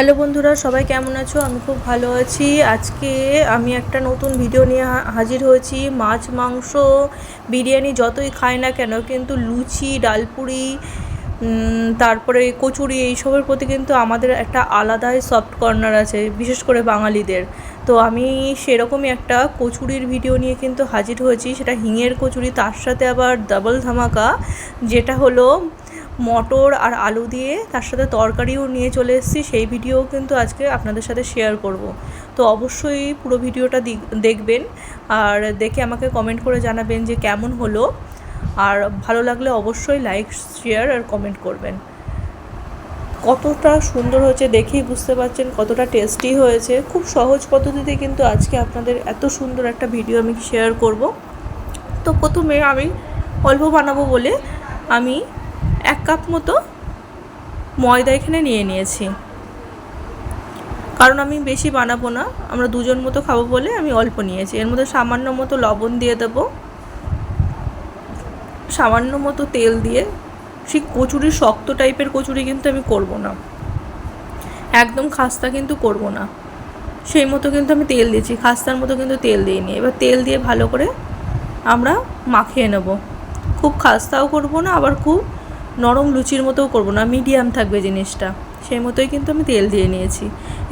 Hello বন্ধুরা, সবাই কেমন আছো? আমি খুব ভালো আছি। আজকে আমি একটা নতুন ভিডিও নিয়ে হাজির হয়েছি। মাছ, মাংস, বিরিয়ানি যতই খাই না কেন, কিন্তু লুচি, ডালপুরি তারপরে কচুরি এইসবের প্রতি কিন্তু আমাদের একটা আলাদাই সফট কর্নার আছে, বিশেষ করে বাঙালিদের। তো আমি সেরকমই একটা কচুরির ভিডিও নিয়ে কিন্তু হাজির হয়েছি। সেটা হিঙের কচুরি, তার সাথে আবার ডাবল ধামাকা, যেটা হলো মটর আর আলু দিয়ে তার সাথে তরকারিও নিয়ে চলে এসেছি। সেই ভিডিও কিন্তু আজকে আপনাদের সাথে শেয়ার করব। তো অবশ্যই পুরো ভিডিওটা দেখবেন আর দেখে আমাকে কমেন্ট করে জানাবেন যে কেমন হলো। আর ভালো লাগলে অবশ্যই লাইক শেয়ার আর কমেন্ট করবেন। কতটা সুন্দর হয়েছে দেখেই বুঝতে পারছেন, কতটা টেস্টি হয়েছে। খুব সহজ পদ্ধতিতে কিন্তু আজকে আপনাদের এত সুন্দর একটা ভিডিও আমি শেয়ার করব। তো প্রথমে আমি অল্প বানাবো বলে আমি এক কাপ মতো ময়দা এখানে নিয়ে নিয়েছি। কারণ আমি বেশি বানাবো না, আমরা দুজন মতো খাব বলে আমি অল্প নিয়েছি। এর মধ্যে সামান্য মতো লবণ দিয়ে দেবো। সামান্য মতো তেল দিয়ে। সেই কচুরি শক্ত টাইপের কচুরি কিন্তু আমি করব না। একদম খাস্তা কিন্তু করব না। সেই মতো কিন্তু আমি তেল দিয়েছি খাস্তার মতো কিন্তু তেল দিইনি। এবার তেল দিয়ে ভালো করে আমরা মাখিয়ে নেব। খুব খাস্তাও করব না, আবার খুব নরম লুচির মতোও করব না মিডিয়াম থাকবে জিনিসটা। সেই মতোই কিন্তু আমি তেল দিয়ে নিয়েছি।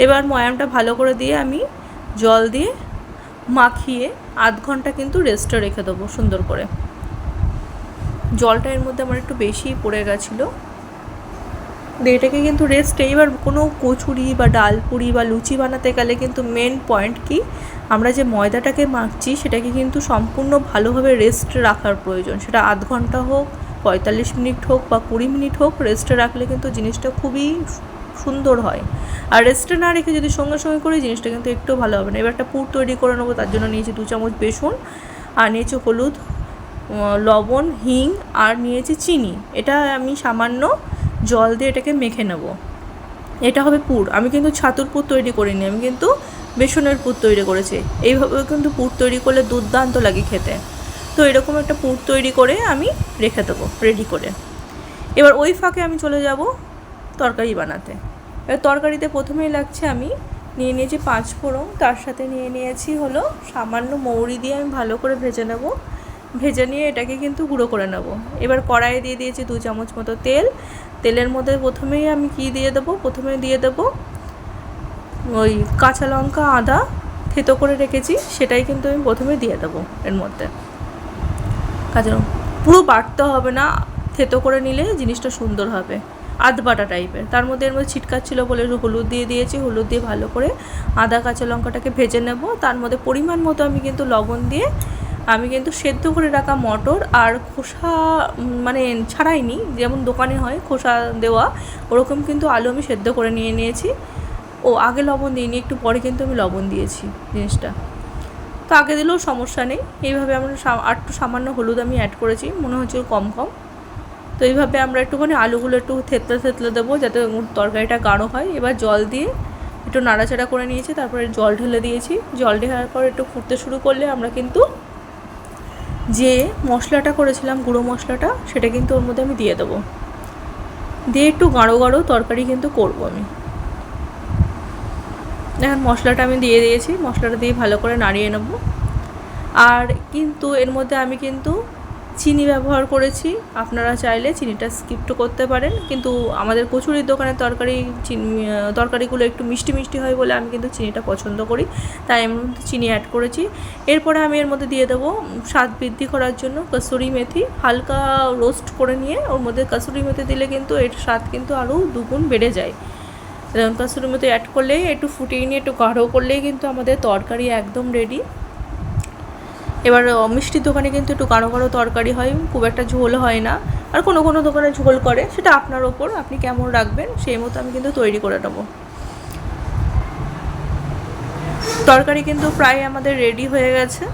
এবার ময়ামটা ভালো করে দিয়ে আমি জল দিয়ে মাখিয়ে আধ ঘণ্টা কিন্তু রেস্টে রেখে দেবো সুন্দর করে। জলটা এর মধ্যে আমার একটু বেশিই পড়ে গেছিল। এটাকে কিন্তু রেস্টে এবার কোনো কচুরি বা ডালপুরি বা লুচি বানাতে গেলে কিন্তু মেন পয়েন্ট কি, আমরা যে ময়দাটাকে মাখছি সেটাকে কিন্তু সম্পূর্ণ ভালোভাবে রেস্ট রাখার প্রয়োজন। সেটা আধ ঘণ্টা হোক পঁয়তাল্লিশ মিনিট হোক বা কুড়ি মিনিট হোক রেস্টে রাখলে কিন্তু জিনিসটা খুবই সুন্দর হয়। আর রেস্টে না রেখে যদি সঙ্গে সঙ্গে করি, জিনিসটা কিন্তু একটু ভালো হবে না। এবার একটা পুর তৈরি করে নেব, তার জন্য নিয়েছি দু চামচ বেসন, আর নিয়েছি হলুদ লবণ, হিং, আর নিয়েছি চিনি। এটা আমি সামান্য জল দিয়ে এটাকে মেখে নেব। এটা হবে পুর। আমি কিন্তু ছাতুর পুর তৈরি করিনি, আমি কিন্তু বেসনের পুর তৈরি করেছি। এইভাবে কিন্তু পুর তৈরি করলে দুর্দান্ত লাগে খেতে। তো এরকম একটা পুর তৈরি করে আমি রেখে দেবো রেডি করে। এবার ওই ফাঁকে আমি চলে যাব তরকারি বানাতে। এবার তরকারিতে প্রথমেই লাগছে আমি নিয়ে নিয়েছি পাঁচ ফোড়ন, তার সাথে নিয়ে নিয়েছি হলো সামান্য মৌরি দিয়ে আমি ভালো করে ভেজে নেব। ভেজে নিয়ে এটাকে কিন্তু গুঁড়ো করে নেব। এবার কড়াইয়ে দিয়ে দিয়েছি দু চামচ মতো তেল। তেলের মধ্যে প্রথমেই আমি কি দিয়ে দেবো? প্রথমে দিয়ে দেবো ওই কাঁচা লঙ্কা, আদা থেতো করে রেখেছি, সেটাই কিন্তু আমি প্রথমে দিয়ে দেবো এর মধ্যে। কাঁচা পুরো বাটতে হবে না, থেতো করে নিলে জিনিসটা সুন্দর হবে। আধ বাটা টাইপের। তার মধ্যে এর মধ্যে ছিটকাচ্ছিলো বলে হলুদ দিয়ে দিয়েছি, হলুদ দিয়ে ভালো করে আদা, কাঁচা লঙ্কাটাকে ভেজে নেব। তার মধ্যে পরিমাণ মতো আমি কিন্তু লবণ দিয়ে আমি কিন্তু সেদ্ধ করে রাখা মটর আর খোসা মানে ছাড়াইনি, যেমন দোকানে হয় খোসা দেওয়া, ওরকম কিন্তু আলু আমি সেদ্ধ করে নিয়ে নিয়েছি। ও, আগে লবণ দিইনি, একটু পরে কিন্তু আমি লবণ দিয়েছি জিনিসটা। তো আগে দিলেও সমস্যা নেই। এইভাবে আমরা একটু সামান্য হলুদ আমি অ্যাড করেছি, মনে হচ্ছে কম কম। তো এইভাবে আমরা একটুখানি আলুগুলো একটু থেতলে থেতলে দেবো যাতে তরকারিটা গাঢ় হয়। এবার জল দিয়ে একটু নাড়াচাড়া করে নিয়েছি, তারপরে জল ঢেলে দিয়েছি। জল ঢেলার পর একটু ফুটতে শুরু করলে আমরা কিন্তু যে মশলাটা করেছিলাম, গুঁড়ো মশলাটা, সেটা কিন্তু ওর মধ্যে আমি দিয়ে দেবো। দিয়ে একটু গাঢ় গাঢ় তরকারি কিন্তু করব আমি। এখন মশলাটা আমি দিয়ে দিয়েছি, মশলাটা দিয়ে ভালো করে নাড়িয়ে নেব। আর কিন্তু এর মধ্যে আমি কিন্তু চিনি ব্যবহার করেছি, আপনারা চাইলে চিনিটা স্কিপও করতে পারেন। কিন্তু আমাদের কচুরির দোকানের তরকারি চিনি তরকারিগুলো একটু মিষ্টি মিষ্টি হয় বলে আমি কিন্তু চিনিটা পছন্দ করি, তাই আমি চিনি অ্যাড করেছি। এরপরে আমি এর মধ্যে দিয়ে দেবো স্বাদ বৃদ্ধি করার জন্য কসুরি মেথি, হালকা রোস্ট করে নিয়ে ওর মধ্যে কসুরি মেথি দিলে কিন্তু এর স্বাদ কিন্তু আরও দুগুণ বেড়ে যায়। কাসুরি মতো অ্যাড করলেই, একটু ফুটিয়ে নিয়ে, একটু গাঢ় করলেই কিন্তু আমাদের তরকারি একদম রেডি এবার মিষ্টির দোকানে কিন্তু একটু গাঢ় গাঢ় তরকারি হয়, খুব একটা ঝোল হয় না। আর কোনো কোনো দোকানে ঝোল করে, সেটা আপনার ওপর, আপনি কেমন রাখবেন, সেই মতো আমি কিন্তু তৈরি করে নেব। তরকারি কিন্তু প্রায় আমাদের রেডি হয়ে গেছে।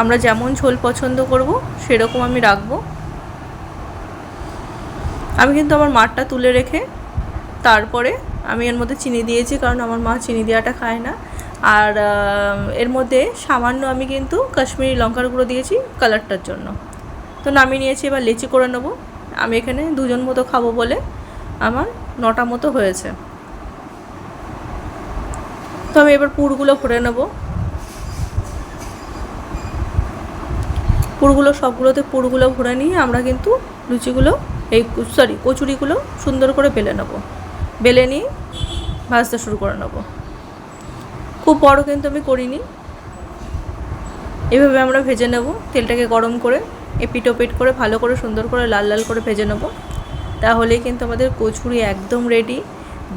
আমরা যেমন ঝোল পছন্দ করব, সেরকম আমি রাখব। আমি কিন্তু আমার মাঠটা তুলে রেখে তারপরে আমি এর মধ্যে চিনি দিয়েছি কারণ আমার মা চিনি দেওয়াটা খায় না। আর এর মধ্যে সামান্য আমি কিন্তু কাশ্মীরি লঙ্কার গুঁড়ো দিয়েছি কালারটার জন্য। তো নামিয়ে নিয়েছি, এবার লেচি করে নেব। আমি এখানে দুজন মতো খাব বলে আমার নটা মতো হয়েছে। তো আমি এবার পুরগুলো ভরে নেব। পুরগুলো, সবগুলোতে পুরগুলো ভরে নিয়ে আমরা কিন্তু লুচিগুলো, এই সরি কচুরিগুলো সুন্দর করে বেলে নেব। বেলে নিয়ে ভাজতে শুরু করে নেব। খুব বড় কিন্তু আমি করিনি। এভাবে আমরা ভেজে নেব, তেলটাকে গরম করে এপিট ওপিট করে ভালো করে সুন্দর করে লাল লাল করে ভেজে নেব। তাহলেই কিন্তু আমাদের কচুরি একদম রেডি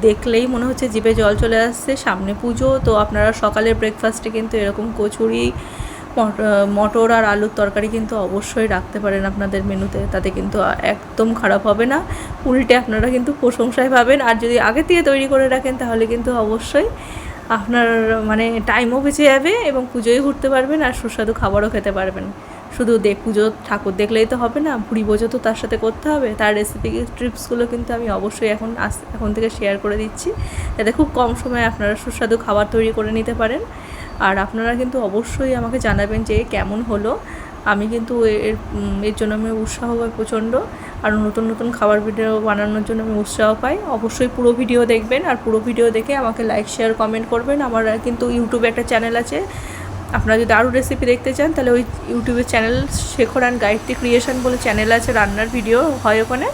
দেখলেই মনে হচ্ছে জিভে জল চলে আসছে, সামনে পুজো, তো আপনারা সকালের ব্রেকফাস্টে কিন্তু এরকম কচুরি মটর আর আলুর তরকারি কিন্তু অবশ্যই রাখতে পারেন আপনাদের মেনুতে। তাতে কিন্তু একদম খারাপ হবে না। উল্টে আপনারা কিন্তু প্রশংসায় পাবেন। আর যদি আগে থেকে তৈরি করে রাখেন, তাহলে কিন্তু অবশ্যই আপনার মানে টাইমও বেঁচে যাবে এবং পুজোয় ঘুরতে পারবেন আর সুস্বাদু খাবারও খেতে পারবেন। শুধু দেখ পুজো ঠাকুর দেখলেই তো হবে না, ভুড়ি বোঝো তো তার সাথে করতে হবে। তার রেসিপি ট্রিপসগুলো কিন্তু আমি অবশ্যই এখন আস, এখন থেকে শেয়ার করে দিচ্ছি। যাতে খুব কম সময়ে আপনারা সুস্বাদু খাবার তৈরি করে নিতে পারেন। আর আপনারা কিন্তু অবশ্যই আমাকে জানাবেন যে কেমন হলো। আমি কিন্তু এর এর জন্য আমি উৎসাহ পাই প্রচণ্ড। আর নতুন নতুন খাবার ভিডিও বানানোর জন্য আমি উৎসাহ পাই। অবশ্যই পুরো ভিডিও দেখবেন। আর পুরো ভিডিও দেখে আমাকে লাইক শেয়ার কমেন্ট করবেন। আমার কিন্তু ইউটিউবে একটা চ্যানেল আছে। আপনারা যদি আরও রেসিপি দেখতে চান, তাহলে ওই ইউটিউবের channel Shekhar and Gayatri creation বলে চ্যানেল আছে, রান্নার ভিডিও হয় ওখানে।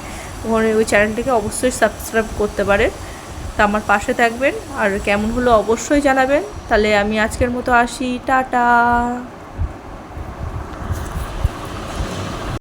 ওখানে ওই চ্যানেলটিকে অবশ্যই সাবস্ক্রাইব করতে পারেন। তা আমার পাশে থাকবেন। আর কেমন হলো অবশ্যই জানাবেন। তাহলে আমি আজকের মতো আসি। টাটা!